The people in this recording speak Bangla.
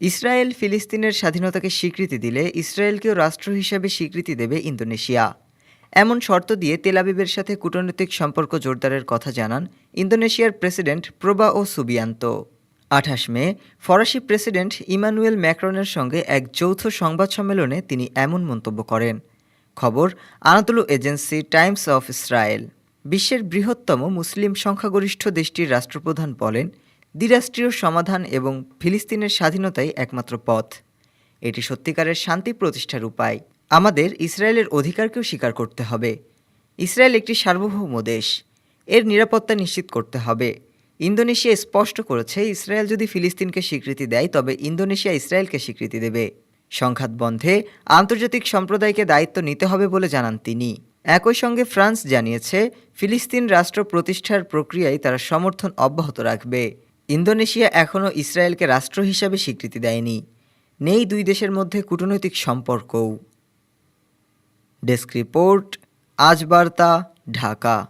ইসরায়েল ফিলিস্তিনের স্বাধীনতাকে স্বীকৃতি দিলে ইসরায়েলকেও রাষ্ট্র হিসাবে স্বীকৃতি দেবে ইন্দোনেশিয়া। এমন শর্ত দিয়ে তেলাবিবের সাথে কূটনৈতিক সম্পর্ক জোরদারের কথা জানান ইন্দোনেশিয়ার প্রেসিডেন্ট প্রবা ও সুবিয়ান্ত। আঠাশ মে, ফরাসি প্রেসিডেন্ট ইমানুয়েল ম্যাক্রনের সঙ্গে এক যৌথ সংবাদ সম্মেলনে তিনি এমন মন্তব্য করেন। খবর, Anadolu Agency Times of Israel. বিশ্বের বৃহত্তম মুসলিম সংখ্যাগরিষ্ঠ দেশটির রাষ্ট্রপ্রধান বলেন দ্বিরাষ্ট্রীয় সমাধান এবং ফিলিস্তিনের স্বাধীনতাই একমাত্র পথ। এটি সত্যিকারের শান্তি প্রতিষ্ঠার উপায়। আমাদের ইসরায়েলের অধিকারকেও স্বীকার করতে হবে। ইসরায়েল একটি সার্বভৌম দেশ। এর নিরাপত্তা নিশ্চিত করতে হবে। ইন্দোনেশিয়া স্পষ্ট করেছে, ইসরায়েল যদি ফিলিস্তিনকে স্বীকৃতি দেয়, তবে ইন্দোনেশিয়া ইসরায়েলকে স্বীকৃতি দেবে। সংঘাত বন্ধে আন্তর্জাতিক সম্প্রদায়কে দায়িত্ব নিতে হবে বলে জানান তিনি। একই সঙ্গে ফ্রান্স জানিয়েছে, ফিলিস্তিন রাষ্ট্র প্রতিষ্ঠার প্রক্রিয়ায় তারা সমর্থন অব্যাহত রাখবে। ইন্দোনেশিয়া এখনও ইসরায়েলকে রাষ্ট্র হিসাবে স্বীকৃতি দেয়নি। নেই দুই দেশের মধ্যে কূটনৈতিক সম্পর্কও। ডেস্ক রিপোর্ট, আজ বার্তা, ঢাকা।